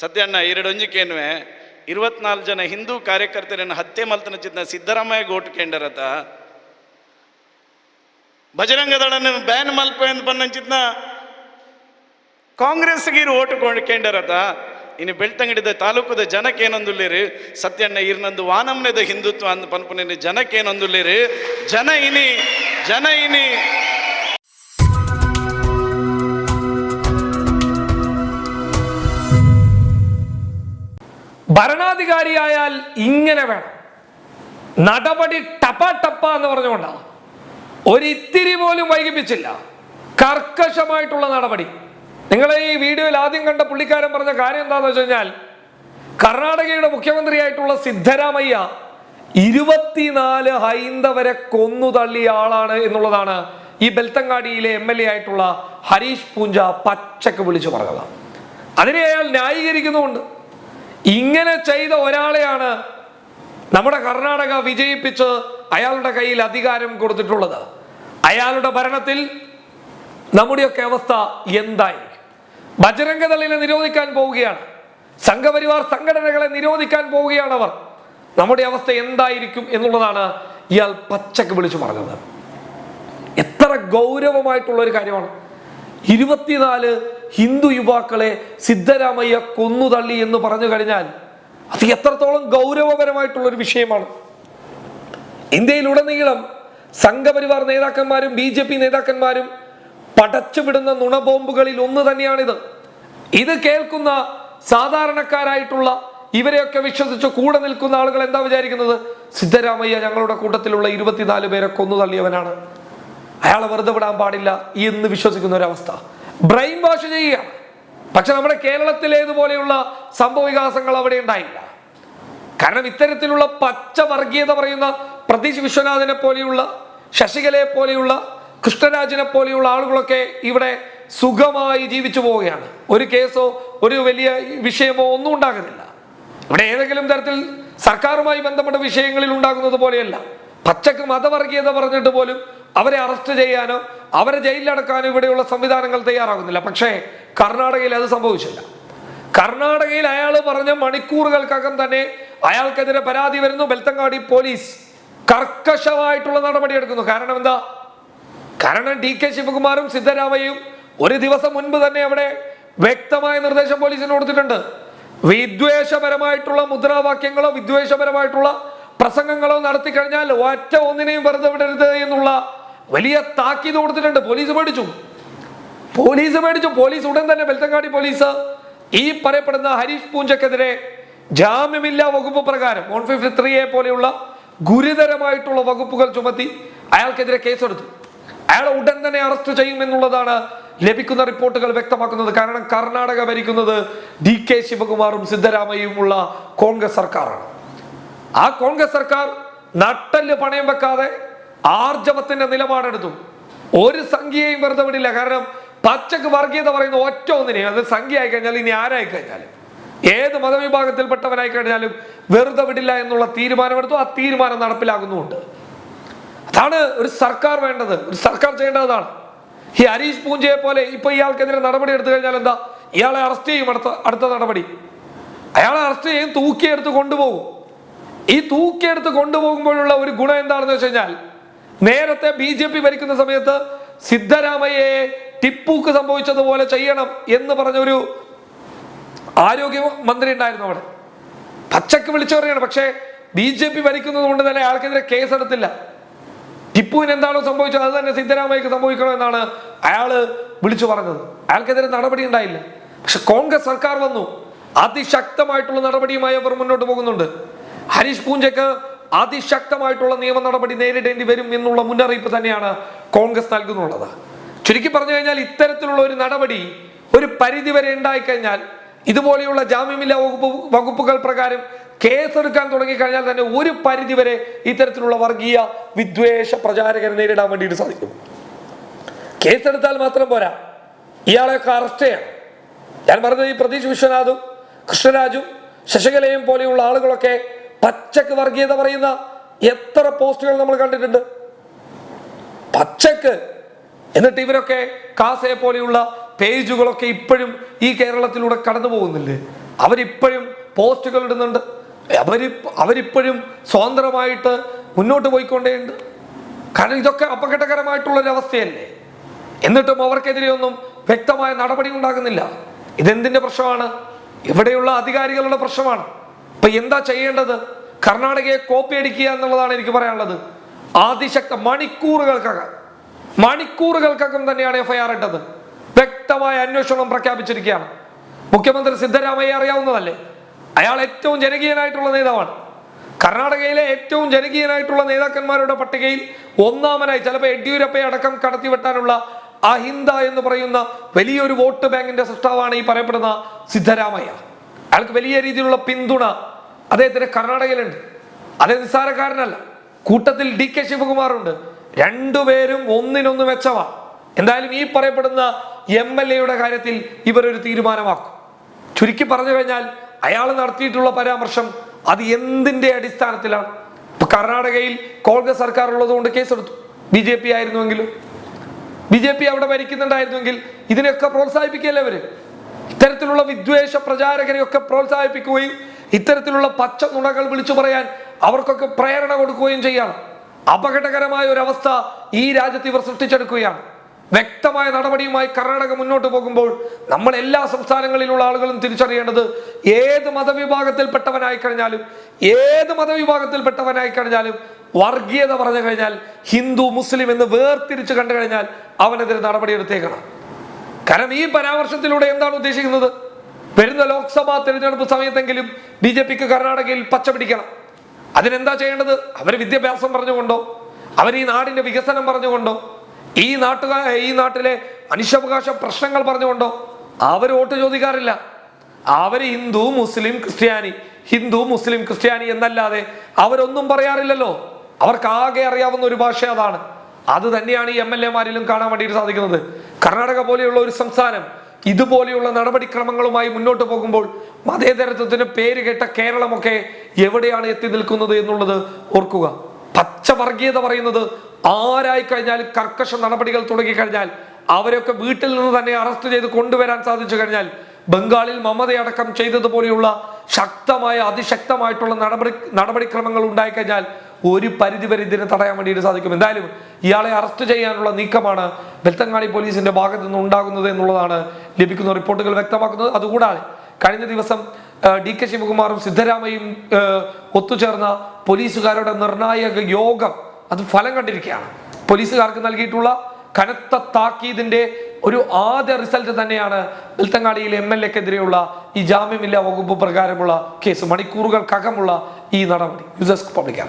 ಸತ್ಯಣ್ಣ ಎರಡೊಂಜಿಕೇನುವೆ ಇರುವತ್ನಾಲ್ಕು ಜನ ಹಿಂದೂ ಕಾರ್ಯಕರ್ತರನ್ನು ಹತ್ಯೆ ಮಲ್ತನ ಚಿತ್ನ ಸಿದ್ದರಾಮಯ್ಯ ಗೋಟ್ ಕೇಂಡರತ ಬಜರಂಗ ದಳನ ಬ್ಯಾನ್ ಮಲ್ಪ ಎಂದು ಬನ್ನಂಚಿತ್ನ ಕಾಂಗ್ರೆಸ್ಗೆ ಇರು ಓಟು ಕೊಂಡು ಕೇಂಡರತ ಇನ್ನು ಬೆಳ್ತಂಗಡಿದ ತಾಲೂಕದ ಜನಕ್ಕೇನೊಂದುಲ್ಲೇರು? ಸತ್ಯಣ್ಣ ಇರ್ನಂದು ವಾನಮ್ನೆದ ಹಿಂದುತ್ವ ಅಂದ ಪನ್ಪುನ ಜನಕ್ಕೇನೊಂದುಲ್ಲೇರು? ಜನ ಇನಿ ಜನ ಇನಿ. ഭരണാധികാരിയായാൽ ഇങ്ങനെ വേണം. നടപടി ടപ്പ ടപ്പ എന്ന് പറഞ്ഞുകൊണ്ടാണ്. ഒരിത്തിരി പോലും വൈകിപ്പിച്ചില്ല. കർക്കശമായിട്ടുള്ള നടപടി. നിങ്ങൾ ഈ വീഡിയോയിൽ ആദ്യം കണ്ട പുള്ളിക്കാരൻ പറഞ്ഞ കാര്യം എന്താണെന്ന് വെച്ച് കഴിഞ്ഞാൽ കർണാടകയുടെ മുഖ്യമന്ത്രിയായിട്ടുള്ള സിദ്ധരാമയ്യ ഇരുപത്തിനാല് ഹൈന്ദവരെ കൊന്നു തള്ളിയ ആളാണ് എന്നുള്ളതാണ് ഈ ബെൽത്തങ്ങാടിയിലെ എം എൽ എ ആയിട്ടുള്ള ഹരീഷ് പൂഞ്ച പച്ചക്ക് വിളിച്ചു പറഞ്ഞത്. അതിനെ അയാൾ ന്യായീകരിക്കുന്നുമുണ്ട്. ഇങ്ങനെ ചെയ്ത ഒരാളെയാണ് നമ്മുടെ കർണാടക വിജയിപ്പിച്ച് അയാളുടെ കയ്യിൽ അധികാരം കൊടുത്തിട്ടുള്ളത്. അയാളുടെ ഭരണത്തിൽ നമ്മുടെയൊക്കെ അവസ്ഥ എന്തായിരിക്കും? ബജരംഗദളിനെ നിരോധിക്കാൻ പോവുകയാണ്. സംഘപരിവാർ സംഘടനകളെ നിരോധിക്കാൻ പോവുകയാണ് അവർ. നമ്മുടെ അവസ്ഥ എന്തായിരിക്കും എന്നുള്ളതാണ് ഇയാൾ പച്ചക്ക് വിളിച്ചു പറഞ്ഞത്. എത്ര ഗൗരവമായിട്ടുള്ള ഒരു കാര്യമാണ്. ഇരുപത്തിനാല് ഹിന്ദു യുവാക്കളെ സിദ്ധരാമയ്യ കൊന്നു തള്ളി എന്ന് പറഞ്ഞു കഴിഞ്ഞാൽ അത് എത്രത്തോളം ഗൗരവപരമായിട്ടുള്ള ഒരു വിഷയമാണ്. ഇന്ത്യയിലുടനീളം സംഘപരിവാർ നേതാക്കന്മാരും ബി ജെ പി നേതാക്കന്മാരും പടച്ചുവിടുന്ന നുണബോംബുകളിൽ ഒന്ന് തന്നെയാണിത്. ഇത് കേൾക്കുന്ന സാധാരണക്കാരായിട്ടുള്ള ഇവരെയൊക്കെ വിശ്വസിച്ച് കൂടെ നിൽക്കുന്ന ആളുകൾ എന്താ വിചാരിക്കുന്നത്? സിദ്ധരാമയ്യ ഞങ്ങളുടെ കൂട്ടത്തിലുള്ള ഇരുപത്തിനാല് പേരെ കൊന്നു തള്ളിയവനാണ്. അയാളെ വെറുതെ വിടാൻ പാടില്ല എന്ന് വിശ്വസിക്കുന്ന ഒരവസ്ഥ. ബ്രെയിൻ വാഷ് ചെയ്യുകയാണ്. പക്ഷെ നമ്മുടെ കേരളത്തിലേതുപോലെയുള്ള സംഭവ വികാസങ്ങൾ അവിടെ ഉണ്ടായില്ല. കാരണം ഇത്തരത്തിലുള്ള പച്ച വർഗീയത പറയുന്ന പ്രതീഷ് വിശ്വനാഥനെ പോലെയുള്ള ശശികലയെ പോലെയുള്ള കൃഷ്ണരാജിനെ പോലെയുള്ള ആളുകളൊക്കെ ഇവിടെ സുഖമായി ജീവിച്ചു പോവുകയാണ്. ഒരു കേസോ ഒരു വലിയ വിഷയമോ ഒന്നും ഉണ്ടാകുന്നില്ല. ഇവിടെ ഏതെങ്കിലും തരത്തിൽ സർക്കാരുമായി ബന്ധപ്പെട്ട വിഷയങ്ങളിൽ ഉണ്ടാകുന്നത് പോലെയല്ല. പച്ചക്ക് മതവർഗീയത പറഞ്ഞിട്ട് പോലും അവരെ അറസ്റ്റ് ചെയ്യാനോ അവരെ ജയിലിലടക്കാനോ ഇവിടെയുള്ള സംവിധാനങ്ങൾ തയ്യാറാകുന്നില്ല. പക്ഷേ കർണാടകയിൽ അത് സംഭവിച്ചില്ല. കർണാടകയിൽ അയാൾ പറഞ്ഞ മണിക്കൂറുകൾക്കകം തന്നെ അയാൾക്കെതിരെ പരാതി വരുന്നു. ബെൽത്തങ്ങാടി പോലീസ് കർക്കശമായിട്ടുള്ള നടപടി എടുക്കുന്നു കാരണം എന്താ? കാരണം ഡി കെ ശിവകുമാറും സിദ്ധരാമയ്യയും ഒരു ദിവസം മുൻപ് തന്നെ അവിടെ വ്യക്തമായ നിർദ്ദേശം പോലീസിന് കൊടുത്തിട്ടുണ്ട്. വിദ്വേഷപരമായിട്ടുള്ള മുദ്രാവാക്യങ്ങളോ വിദ്വേഷപരമായിട്ടുള്ള പ്രസംഗങ്ങളോ നടത്തി കഴിഞ്ഞാൽ ഒറ്റ ഒന്നിനെയും വെറുതെ വിടരുത് എന്നുള്ള വലിയ താക്കീത് കൊടുത്തിട്ടുണ്ട്. പോലീസ് പേടിച്ചു. പോലീസ് മേടിച്ചു പോലീസ് ഉടൻ തന്നെ ബെൽത്തങ്ങാടി പോലീസ്. ഈ പറയപ്പെടുന്ന ഹരീഷ് പൂഞ്ചക്കെതിരെ ജാമ്യമില്ലാ വകുപ്പ് പ്രകാരം വൺ ഫിഫ്റ്റി ത്രീ എ പോലെയുള്ള ഗുരുതരമായിട്ടുള്ള വകുപ്പുകൾ ചുമത്തി അയാൾക്കെതിരെ കേസെടുത്തു. അയാളെ ഉടൻ തന്നെ അറസ്റ്റ് ചെയ്യുമെന്നുള്ളതാണ് ലഭിക്കുന്ന റിപ്പോർട്ടുകൾ വ്യക്തമാക്കുന്നത്. കാരണം കർണാടക ഭരിക്കുന്നത് ഡി കെ ശിവകുമാറും സിദ്ധരാമയ്യുമുള്ള കോൺഗ്രസ് സർക്കാരാണ്. ആ കോൺഗ്രസ് സർക്കാർ നട്ടൽ പണയം വെക്കാതെ ആർജവത്തിന്റെ നിലപാടെടുത്തു. ഒരു സംഖ്യയും വെറുതെ വിടില്ല. കാരണം പച്ചക്ക് വർഗീയത പറയുന്ന ഒറ്റ ഒന്നിനെ അത് സംഖ്യ ആയി കഴിഞ്ഞാൽ ഇനി ആരായി കഴിഞ്ഞാലും ഏത് മതവിഭാഗത്തിൽപ്പെട്ടവനായി കഴിഞ്ഞാലും വെറുതെ വിടില്ല എന്നുള്ള തീരുമാനമെടുത്തു. ആ തീരുമാനം നടപ്പിലാകുന്നുമുണ്ട്. അതാണ് ഒരു സർക്കാർ വേണ്ടത്. ഒരു സർക്കാർ ചെയ്യേണ്ടതാണ്. ഈ ഹരീഷ് പൂഞ്ചയെ പോലെ ഇപ്പൊ ഇയാൾക്കെതിരെ നടപടി എടുത്തു കഴിഞ്ഞാൽ എന്താ? ഇയാളെ അറസ്റ്റ് ചെയ്യും അടുത്ത അടുത്ത നടപടി. അയാളെ അറസ്റ്റ് ചെയ്യും തൂക്കിയെടുത്ത് കൊണ്ടുപോകും. ഈ തൂക്കിയെടുത്ത് കൊണ്ടുപോകുമ്പോഴുള്ള ഒരു ഗുണം എന്താണെന്ന് വെച്ച് കഴിഞ്ഞാൽ നേരത്തെ ബി ജെ പി ഭരിക്കുന്ന സമയത്ത് സിദ്ധരാമയ്യയെ ടിപ്പുക്ക് സംഭവിച്ചതുപോലെ ചെയ്യണം എന്ന് പറഞ്ഞൊരു ആരോഗ്യ മന്ത്രി ഉണ്ടായിരുന്നു അവിടെ. പച്ചക്ക് വിളിച്ചു പറയാണ് പക്ഷേ ബി ജെ പി ഭരിക്കുന്നത് കൊണ്ട് തന്നെ അയാൾക്കെതിരെ കേസെടുത്തില്ല. ടിപ്പുവിന് എന്താണോ സംഭവിച്ചത് അത് തന്നെ സിദ്ധരാമയ്യക്ക് സംഭവിക്കണം എന്നാണ് അയാൾ വിളിച്ചു പറഞ്ഞത്. അയാൾക്കെതിരെ നടപടി ഉണ്ടായില്ല. പക്ഷെ കോൺഗ്രസ് സർക്കാർ വന്നു. അതിശക്തമായിട്ടുള്ള നടപടിയുമായി അവർ മുന്നോട്ട് പോകുന്നുണ്ട്. ഹരീഷ് പൂഞ്ചയ്ക്ക് അതിശക്തമായിട്ടുള്ള നിയമ നടപടി നേരിടേണ്ടി വരും എന്നുള്ള മുന്നറിയിപ്പ് തന്നെയാണ് കോൺഗ്രസ് നൽകുന്നുള്ളത്. ചുരുക്കി പറഞ്ഞു കഴിഞ്ഞാൽ ഇത്തരത്തിലുള്ള ഒരു നടപടി ഒരു പരിധി വരെ ഉണ്ടായിക്കഴിഞ്ഞാൽ ഇതുപോലെയുള്ള ജാമ്യമില്ലാ വകുപ്പ് വകുപ്പുകൾ പ്രകാരം കേസ് കേസെടുക്കാൻ തുടങ്ങിക്കഴിഞ്ഞാൽ തന്നെ ഒരു പരിധി വരെ ഇത്തരത്തിലുള്ള വർഗീയ വിദ്വേഷ പ്രചാരകരെ നേരിടാൻ വേണ്ടിയിട്ട് സാധിക്കും. കേസെടുത്താൽ മാത്രം പോരാ. ഇയാളെയൊക്കെ അറസ്റ്റ് ചെയ്യണം. ഞാൻ പറഞ്ഞത് ഈ പ്രതീഷ് വിശ്വനാഥും കൃഷ്ണരാജും ശശികലയും പോലെയുള്ള ആളുകളൊക്കെ പച്ചക്ക് വർഗീയത പറയുന്ന എത്ര പോസ്റ്റുകൾ നമ്മൾ കണ്ടിട്ടുണ്ട്. പച്ചക്ക്. എന്നിട്ട് ഇവരൊക്കെ കാസയെ പോലെയുള്ള പേജുകളൊക്കെ ഇപ്പോഴും ഈ കേരളത്തിലൂടെ കടന്നു പോകുന്നില്ലേ? അവരിപ്പോഴും പോസ്റ്റുകൾ ഇടുന്നുണ്ട്. അവരി അവരിപ്പോഴും സ്വതന്ത്രമായിട്ട് മുന്നോട്ട് പോയിക്കൊണ്ടേയുണ്ട്. കാരണം ഇതൊക്കെ അപകടകരമായിട്ടുള്ള ഒരു അവസ്ഥയല്ലേ എന്നിട്ടും അവർക്കെതിരെ ഒന്നും വ്യക്തമായ നടപടി ഉണ്ടാകുന്നില്ല ഇതെന്തിന്റെ പ്രശ്നമാണ്? ഇവിടെയുള്ള അധികാരികളുടെ പ്രശ്നമാണ്. ഇപ്പൊ എന്താ ചെയ്യേണ്ടത്? കർണാടകയെ കോപ്പി അടിക്കുക എന്നുള്ളതാണ് എനിക്ക് പറയാനുള്ളത്. ആദിശക്ത മണിക്കൂറുകൾക്കകം മണിക്കൂറുകൾക്കകം തന്നെയാണ് എഫ്ഐആർ ഇട്ടത്. വ്യക്തമായ അന്വേഷണം പ്രഖ്യാപിച്ചിരിക്കുകയാണ്. മുഖ്യമന്ത്രി സിദ്ധരാമയ്യ അറിയാവുന്നതല്ലേ? അയാൾ ഏറ്റവും ജനകീയനായിട്ടുള്ള നേതാവാണ്. കർണാടകയിലെ ഏറ്റവും ജനകീയനായിട്ടുള്ള നേതാക്കന്മാരുടെ പട്ടികയിൽ ഒന്നാമനായി ചിലപ്പോൾ യെഡ്യൂരപ്പയെ അടക്കം കടത്തിവെട്ടാനുള്ള അഹിന്ദ എന്ന് പറയുന്ന വലിയൊരു വോട്ട് ബാങ്കിന്റെ സൃഷ്ടാവാണ് ഈ പറയപ്പെടുന്ന സിദ്ധരാമയ്യ. അയാൾക്ക് വലിയ രീതിയിലുള്ള പിന്തുണ അദ്ദേഹത്തിന് കർണാടകയിലുണ്ട്. അദ്ദേഹം നിസ്സാരക്കാരനല്ല. കൂട്ടത്തിൽ ഡി കെ ശിവകുമാറുണ്ട്. രണ്ടുപേരും ഒന്നിനൊന്ന് മെച്ചമാണ് എന്തായാലും ഈ പറയപ്പെടുന്ന എം എൽ എയുടെ കാര്യത്തിൽ ഇവരൊരു തീരുമാനമാക്കും. ചുരുക്കി പറഞ്ഞു കഴിഞ്ഞാൽ അയാൾ നടത്തിയിട്ടുള്ള പരാമർശം അത് എന്തിന്റെ അടിസ്ഥാനത്തിലാണ്? ഇപ്പൊ കർണാടകയിൽ കോൺഗ്രസ് സർക്കാർ ഉള്ളതുകൊണ്ട് കേസെടുത്തു. ബി ജെ പി ആയിരുന്നുവെങ്കിലും. ബി ജെ പി അവിടെ ഭരിക്കുന്നുണ്ടായിരുന്നുവെങ്കിൽ ഇതിനെയൊക്കെ പ്രോത്സാഹിപ്പിക്കുകയല്ലേ അവർ? ഇത്തരത്തിലുള്ള വിദ്വേഷ പ്രചാരകരെയൊക്കെ പ്രോത്സാഹിപ്പിക്കുകയും ഇത്തരത്തിലുള്ള പച്ച നുണകൾ വിളിച്ചു പറയാൻ അവർക്കൊക്കെ പ്രേരണ കൊടുക്കുകയും ചെയ്യാണ് അപകടകരമായ ഒരു അവസ്ഥ ഈ രാജ്യത്ത് ഇവർ സൃഷ്ടിച്ചെടുക്കുകയാണ്. വ്യക്തമായ നടപടിയുമായി കർണാടക മുന്നോട്ട് പോകുമ്പോൾ നമ്മൾ എല്ലാ സംസ്ഥാനങ്ങളിലുള്ള ആളുകളും തിരിച്ചറിയേണ്ടത് ഏത് മതവിഭാഗത്തിൽപ്പെട്ടവനായി കഴിഞ്ഞാലും ഏത് മതവിഭാഗത്തിൽപ്പെട്ടവനായി കഴിഞ്ഞാലും വർഗീയത പറഞ്ഞു കഴിഞ്ഞാൽ ഹിന്ദു മുസ്ലിം എന്ന് വേർതിരിച്ച് കണ്ടു കഴിഞ്ഞാൽ അവനെതിരെ നടപടിയെടുത്തേക്കണം. കാരണം ഈ പരാമർശത്തിലൂടെ എന്താണ് ഉദ്ദേശിക്കുന്നത്? വരുന്ന ലോക്സഭാ തെരഞ്ഞെടുപ്പ് സമയത്തെങ്കിലും ബി ജെ പിക്ക് കർണാടകയിൽ പച്ച പിടിക്കണം. അതിനെന്താ ചെയ്യേണ്ടത്? അവർ വിദ്യാഭ്യാസം പറഞ്ഞുകൊണ്ടോ? അവർ ഈ നാടിന്റെ വികസനം പറഞ്ഞുകൊണ്ടോ? ഈ നാട്ടുകാർ ഈ നാട്ടിലെ മനുഷ്യാവകാശ പ്രശ്നങ്ങൾ പറഞ്ഞുകൊണ്ടോ? അവർ വോട്ട് ചോദിക്കാറില്ല. അവർ ഹിന്ദു മുസ്ലിം ക്രിസ്ത്യാനി ഹിന്ദു മുസ്ലിം ക്രിസ്ത്യാനി എന്നല്ലാതെ അവരൊന്നും പറയാറില്ലല്ലോ. അവർക്ക് ആകെ അറിയാവുന്ന ഒരു ഭാഷ അതാണ്. അത് തന്നെയാണ് ഈ എം എൽ എമാരിലും കാണാൻ വേണ്ടിയിട്ട് സാധിക്കുന്നത്. കർണാടക പോലെയുള്ള ഒരു സംസ്ഥാനം ഇതുപോലെയുള്ള നടപടിക്രമങ്ങളുമായി മുന്നോട്ട് പോകുമ്പോൾ മതേതരത്വത്തിന് പേര് കേട്ട കേരളമൊക്കെ എവിടെയാണ് എത്തി നിൽക്കുന്നത് എന്നുള്ളത് ഓർക്കുക. പച്ചവർഗീയത പറയുന്നത് ആരായി കഴിഞ്ഞാൽ കർക്കശ നടപടികൾ തുടങ്ങിക്കഴിഞ്ഞാൽ അവരൊക്കെ വീട്ടിൽ നിന്ന് തന്നെ അറസ്റ്റ് ചെയ്ത് കൊണ്ടുവരാൻ സാധിച്ചു കഴിഞ്ഞാൽ ബംഗാളിൽ മമതയടക്കം ചെയ്തതുപോലെയുള്ള ശക്തമായ അതിശക്തമായിട്ടുള്ള നടപടി നടപടിക്രമങ്ങൾ ഉണ്ടായിക്കഴിഞ്ഞാൽ ഒരു പരിധിവരെ ഇതിനെ തടയാൻ വേണ്ടിയിട്ട് സാധിക്കും. എന്തായാലും ഇയാളെ അറസ്റ്റ് ചെയ്യാനുള്ള നീക്കമാണ് വെൽത്തങ്ങാടി പോലീസിന്റെ ഭാഗത്തു നിന്ന് ഉണ്ടാകുന്നത് എന്നുള്ളതാണ് ലഭിക്കുന്ന റിപ്പോർട്ടുകൾ വ്യക്തമാക്കുന്നത് അതുകൂടാതെ കഴിഞ്ഞ ദിവസം ഡി കെ ശിവകുമാറും സിദ്ധരാമയും ഒത്തുചേർന്ന പോലീസുകാരുടെ നിർണായക യോഗം അത് ഫലം കണ്ടിരിക്കുകയാണ്. പോലീസുകാർക്ക് നൽകിയിട്ടുള്ള കനത്ത താക്കീതിന്റെ ഒരു ആദ്യ റിസൾട്ട് തന്നെയാണ് ബെൽത്തങ്ങാടിയിലെ എം എൽ എക്കെതിരെയുള്ള ഈ ജാമ്യമില്ലാ വകുപ്പ് പ്രകാരമുള്ള കേസ്. മണിക്കൂറുകൾക്കകമുള്ള ഈ നടപടി. News desk public